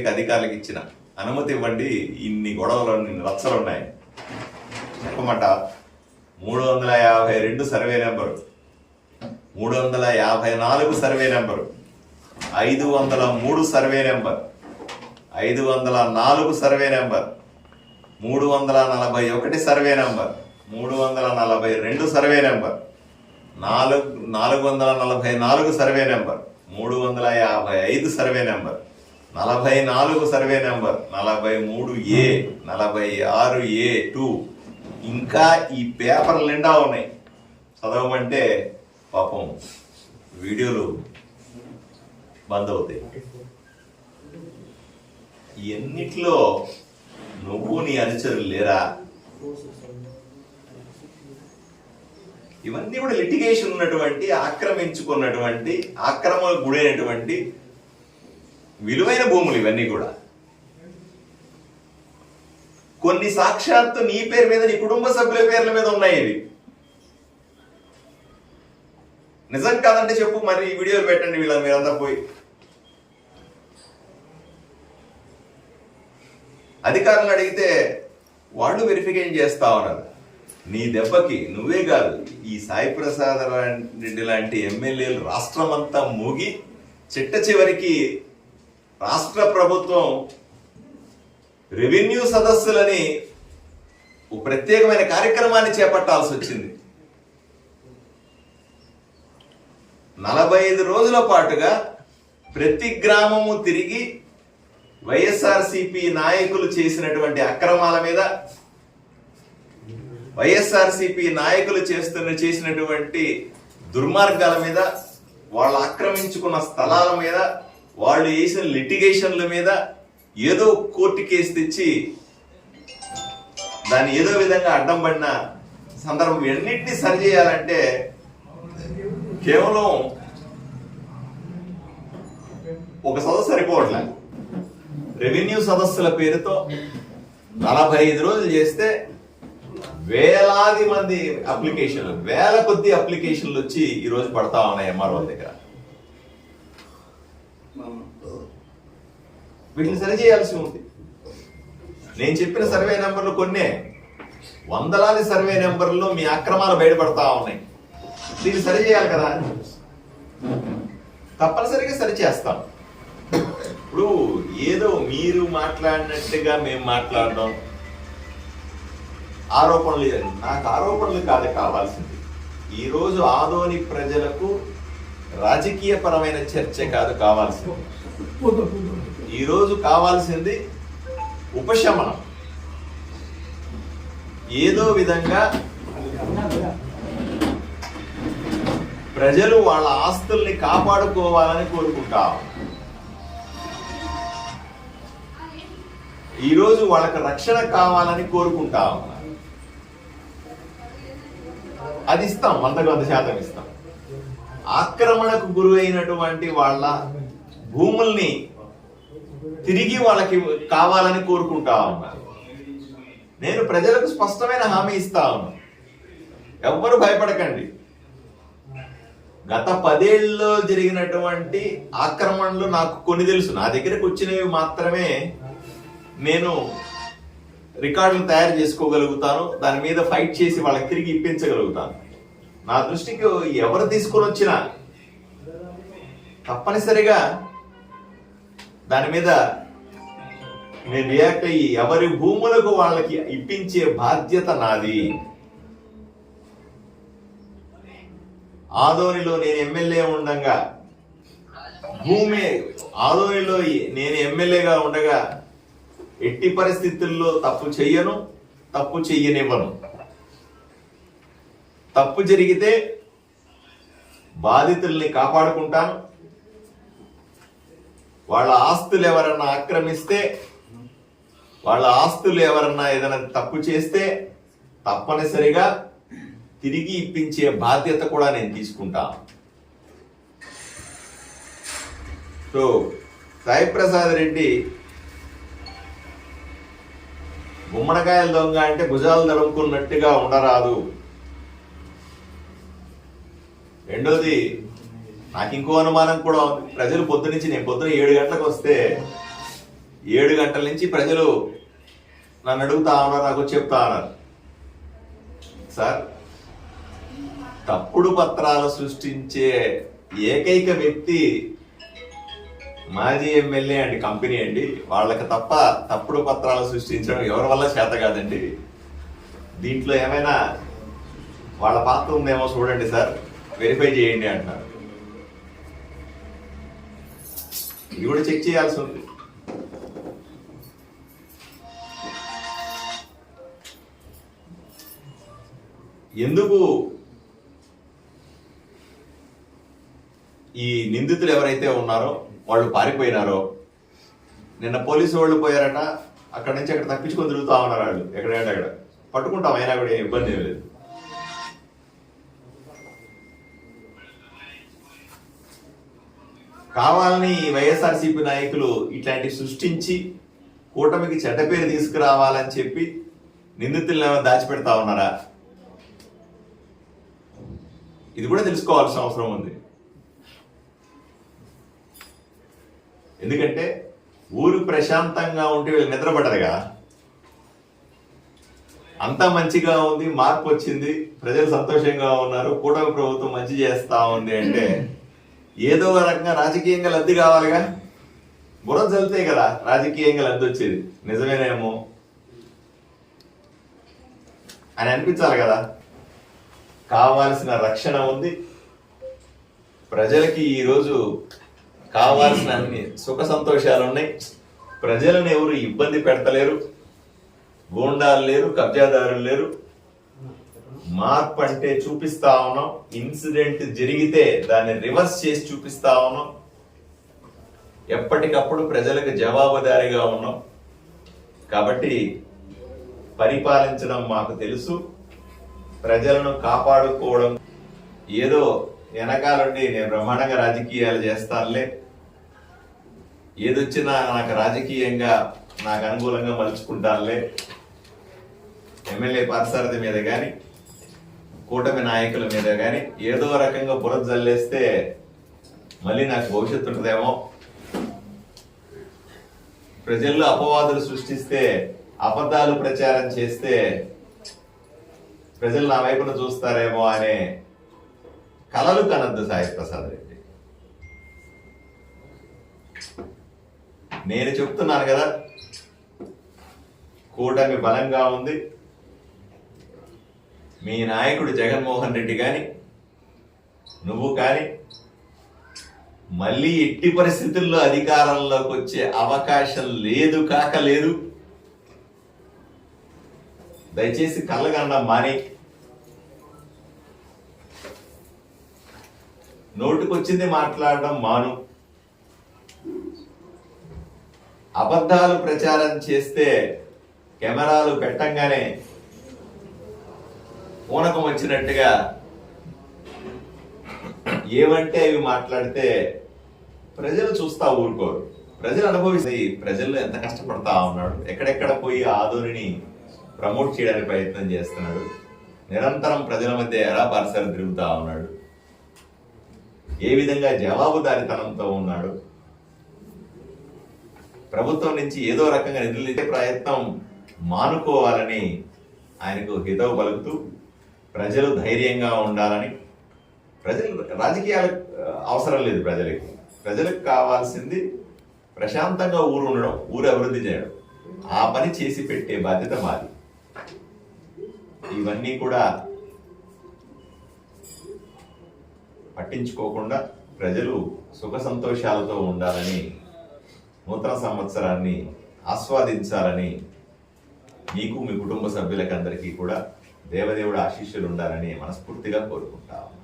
ఎన్నిక అధికారులకు ఇచ్చిన అనుమతి ఇవ్వండి. ఇన్ని గొడవలు ఇన్ని రచ్చలు ఉన్నాయి. చెప్పమంట? మూడు వందల యాభై రెండు సర్వే నెంబరు. మూడు వందల యాభై నాలుగు సర్వే నెంబరు. ఐదు వందల మూడు సర్వే నెంబర్. ఐదు వందల నాలుగు సర్వే నెంబర్. మూడు వందల నలభై ఒకటి సర్వే నెంబర్. మూడు వందల నలభై రెండు సర్వే నెంబర్. నాలుగు నాలుగు వందల నలభై నాలుగు సర్వే నెంబర్. మూడు వందల యాభై ఐదు సర్వే నెంబర్. నలభై నాలుగు సర్వే నెంబర్ నలభై మూడు ఏ నలభై ఆరు ఏ టూ. ఇంకా ఈ పేపర్లు నిండా ఉన్నాయి. చదవమంటే పాపం వీడియోలు బంద్ అవుతాయి ఎన్నిట్లో నువ్వు నీ అనుచరులు లేరా? ఇవన్నీ కూడా లిటిగేషన్ ఉన్నటువంటి ఆక్రమించుకున్నటువంటి ఆక్రమణకు గురైనటువంటి విలువైన భూములు ఇవన్నీ కూడా. కొన్ని సాక్షాత్తు నీ పేరు మీద నీ కుటుంబ సభ్యుల పేర్ల మీద ఉన్నాయి ఇవి. నిజం కాదంటే చెప్పు మరి ఈ వీడియోలు పెట్టండి వీళ్ళ మీరంతా పోయి. అధికారులు అడిగితే వాళ్ళు వెరిఫికేషన్ చేస్తా ఉన్నారు. నీ దెబ్బకి నువ్వే కాదు ఈ సాయి ప్రసాద్ రెడ్డి లాంటి ఎమ్మెల్యేలు రాష్ట్రం అంతా మూగి చిట్ట చివరికి రాష్ట్ర ప్రభుత్వం రెవెన్యూ సదస్సులని ఓ ప్రత్యేకమైన కార్యక్రమాన్ని చేపట్టాల్సి వచ్చింది. నలభై ఐదు రోజుల పాటుగా ప్రతి గ్రామము తిరిగి వైఎస్ఆర్సిపి నాయకులు చేసినటువంటి అక్రమాల మీద వైఎస్ఆర్సిపి నాయకులు చేస్తున్న చేసినటువంటి దుర్మార్గాల మీద వాళ్ళు ఆక్రమించుకున్న స్థలాల మీద వాళ్ళు వేసిన లిటిగేషన్ల మీద ఏదో కోర్టు కేసు తెచ్చి దాన్ని ఏదో విధంగా అడ్డం పడిన సందర్భం ఎన్నింటినీ సరిచేయాలంటే కేవలం ఒక సదస్సు సరిపోవట్లే. రెవెన్యూ సదస్సుల పేరుతో నలభై ఐదు రోజులు చేస్తే వేలాది మంది అప్లికేషన్లు వేల కొద్ది అప్లికేషన్లు వచ్చి ఈరోజు పడతా ఉన్నాయి ఎంఆర్ఓ దగ్గర. వీటిని సరి చేయాల్సి ఉంది. నేను చెప్పిన సర్వే నెంబర్లు కొన్నే. వందలాది సర్వే నెంబర్లో మీ అక్రమాలు బయటపడతా ఉన్నాయి. దీన్ని సరి చేయాలి కదా? తప్పనిసరిగా సరి చేస్తాం. ఇప్పుడు ఏదో మీరు మాట్లాడినట్టుగా మేము మాట్లాడడం. ఆరోపణలు నాకు ఆరోపణలు కాదు కావాల్సింది. ఈరోజు ఆదోని ప్రజలకు రాజకీయ పరమైన చర్చ కాదు కావాల్సింది. ఈరోజు కావాల్సింది ఉపశమనం. ఏదో విధంగా ప్రజలు వాళ్ళ ఆస్తుల్ని కాపాడుకోవాలని కోరుకుంటాం. ఈరోజు వాళ్ళకి రక్షణ కావాలని కోరుకుంటా. అది ఇస్తాం వందకు వంద శాతం ఇస్తాం. ఆక్రమణకు గురి అయినటువంటి వాళ్ళ భూముల్ని తిరిగి వాళ్ళకి కావాలని కోరుకుంటా ఉన్నారు. నేను ప్రజలకు స్పష్టమైన హామీ ఇస్తా ఉన్నాను ఎవ్వరు భయపడకండి. గత పదేళ్ళలో జరిగినటువంటి ఆక్రమణలు నాకు కొన్ని తెలుసు. నా దగ్గరకు వచ్చినవి మాత్రమే నేను రికార్డులు తయారు చేసుకోగలుగుతాను. దాని మీద ఫైట్ చేసి వాళ్ళకి తిరిగి ఇప్పించగలుగుతాను. నా దృష్టికి ఎవరు తీసుకొని వచ్చినా తప్పనిసరిగా దాని మీద నేను రియాక్ట్ అయ్యి ఎవరి భూములకు వాళ్ళకి ఇప్పించే బాధ్యత నాది. ఆదోనిలో నేను ఎమ్మెల్యే ఉండగా భూమి ఆదోనిలో నేను ఎమ్మెల్యేగా ఉండగా ఎట్టి పరిస్థితుల్లో తప్పు చెయ్యను తప్పు చెయ్యనివ్వను. తప్పు జరిగితే బాధితుల్ని కాపాడుకుంటాను. వాళ్ళ ఆస్తులు ఎవరన్నా ఆక్రమిస్తే వాళ్ళ ఆస్తులు ఎవరన్నా ఏదైనా తప్పు చేస్తే తప్పనిసరిగా తిరిగి ఇప్పించే బాధ్యత కూడా నేను తీసుకుంటా. సో సాయిప్రసాద్ రెడ్డి గుమ్మడికాయల దొంగ అంటే భుజాలు తరుముకున్నట్టుగా ఉండరాదు. రెండోది నాకు ఇంకో అనుమానం కూడా ఉంది. ప్రజలు పొద్దునుంచి నేను పొద్దున ఏడు గంటలకు వస్తే ఏడు గంటల నుంచి ప్రజలు నన్ను అడుగుతా ఉన్నారు నాకు చెప్తా ఉన్నారు. సార్ తప్పుడు పత్రాలు సృష్టించే ఏకైక వ్యక్తి మాజీ ఎమ్మెల్యే అండి కంపెనీ అండి. వాళ్ళకి తప్ప తప్పుడు పత్రాలు సృష్టించడం ఎవరి వల్ల చేత కాదండి. దీంట్లో ఏమైనా వాళ్ళ పాత్ర ఉందేమో చూడండి సార్. వెరిఫై చేయండి అంటున్నారు. ఇది కూడా చెక్ చేయాల్సి ఉంది. ఎందుకు ఈ నిందితులు ఎవరైతే ఉన్నారో వాళ్ళు పారిపోయినారో నిన్న పోలీసు వాళ్ళు పోయారట అక్కడ నుంచి అక్కడ తప్పించుకొని తిరుగుతా ఉన్నారు వాళ్ళు. ఎక్కడంటే అక్కడ. పట్టుకుంటాం అయినా కూడా ఇబ్బంది ఏం లేదు. కావాలని ఈ వైఎస్ఆర్సీపీ నాయకులు ఇట్లాంటి సృష్టించి కూటమికి చెడ్డ పేరు తీసుకురావాలని చెప్పి నిందితులను దాచిపెడతా ఉన్నారా? ఇది కూడా తెలుసుకోవాల్సిన అవసరం ఉంది. ఎందుకంటే ఊరు ప్రశాంతంగా ఉంటే వీళ్ళు నిద్రపడరుగా. అంతా మంచిగా ఉంది మార్పు వచ్చింది ప్రజలు సంతోషంగా ఉన్నారు కూటమి ప్రభుత్వం మంచి చేస్తా ఉంది అంటే ఏదో ఒక రకంగా రాజకీయంగా లబ్ధి కావాలిగా? బుర్ర చల్లితే కదా రాజకీయంగా లబ్ధి వచ్చేది. నిజమేనేమో? అని అనిపించాలి కదా. కావాల్సిన రక్షణ ఉంది. ప్రజలకి ఈరోజు కావాల్సిన అన్ని సుఖ సంతోషాలు ఉన్నాయి. ప్రజలను ఎవరు ఇబ్బంది పెడతలేరు. గూండాలు లేరు కబ్జాదారులు లేరు. మార్పు అంటే చూపిస్తా ఉన్నాం. ఇన్సిడెంట్ జరిగితే దాన్ని రివర్స్ చేసి చూపిస్తా ఉన్నాం. ఎప్పటికప్పుడు ప్రజలకు జవాబుదారీగా ఉన్నాం. కాబట్టి పరిపాలించడం మాకు తెలుసు. ప్రజలను కాపాడుకోవడం ఏదో వెనకాలండి నేను బ్రహ్మాండంగా రాజకీయాలు చేస్తానులే. ఏదొచ్చినా నాకు రాజకీయంగా నాకు అనుకూలంగా మలుచుకుంటానులే. ఎమ్మెల్యే పార్సారథి మీద కానీ కూటమి నాయకుల మీద కానీ ఏదో రకంగా బురద జల్లేస్తే మళ్ళీ నాకు భవిష్యత్తు ఉంటుందేమో? ప్రజల్లో అపవాదులు సృష్టిస్తే అబద్ధాలు ప్రచారం చేస్తే ప్రజలు నా వైపున చూస్తారేమో అనే కలలు కనద్దు సాయి ప్రసాద్ రెడ్డి. నేను చెప్తున్నాను కదా కూటమి బలంగా ఉంది మీ నాయకుడు జగన్మోహన్ రెడ్డి కానీ నువ్వు కానీ మళ్ళీ ఎట్టి పరిస్థితుల్లో అధికారంలోకి వచ్చే అవకాశం లేదు కాక లేదు. దయచేసి కళ్ళగండం మాని. నోటికొచ్చింది మాట్లాడడం మాను. అబద్ధాలు ప్రచారం చేస్తే కెమెరాలు పెట్టంగానే పూనకం వచ్చినట్టుగా ఏమంటే అవి మాట్లాడితే ప్రజలు చూస్తా ఊరుకోరు. ప్రజలు అనుభవిస్తే ప్రజలు ఎంత కష్టపడతా ఉన్నాడు? ఎక్కడెక్కడ పోయి ఆదోనిని ప్రమోట్ చేయడానికి ప్రయత్నం చేస్తున్నాడు? నిరంతరం ప్రజల మధ్య ఎలా పరిసరం తిరుగుతూ ఉన్నాడు? ఏ విధంగా జవాబుదారితనంతో ఉన్నాడు? ప్రభుత్వం నుంచి ఏదో రకంగా నిధులు ఇచ్చే ప్రయత్నం మానుకోవాలని ఆయనకు హితవు పలుకుతూ ప్రజలు ధైర్యంగా ఉండాలని ప్రజలు రాజకీయాలకు అవసరం లేదు ప్రజలకి. ప్రజలకు కావాల్సింది ప్రశాంతంగా ఊరు ఉండడం ఊరు అభివృద్ధి చేయడం. ఆ పని చేసి పెట్టే బాధ్యత మాది. ఇవన్నీ కూడా పట్టించుకోకుండా ప్రజలు సుఖ సంతోషాలతో ఉండాలని నూతన సంవత్సరాన్ని ఆస్వాదించాలని మీకు మీ కుటుంబ సభ్యులకందరికీ కూడా దేవదేవుడు ఆశీస్సులు ఉండాలని మనస్ఫూర్తిగా కోరుకుంటాము.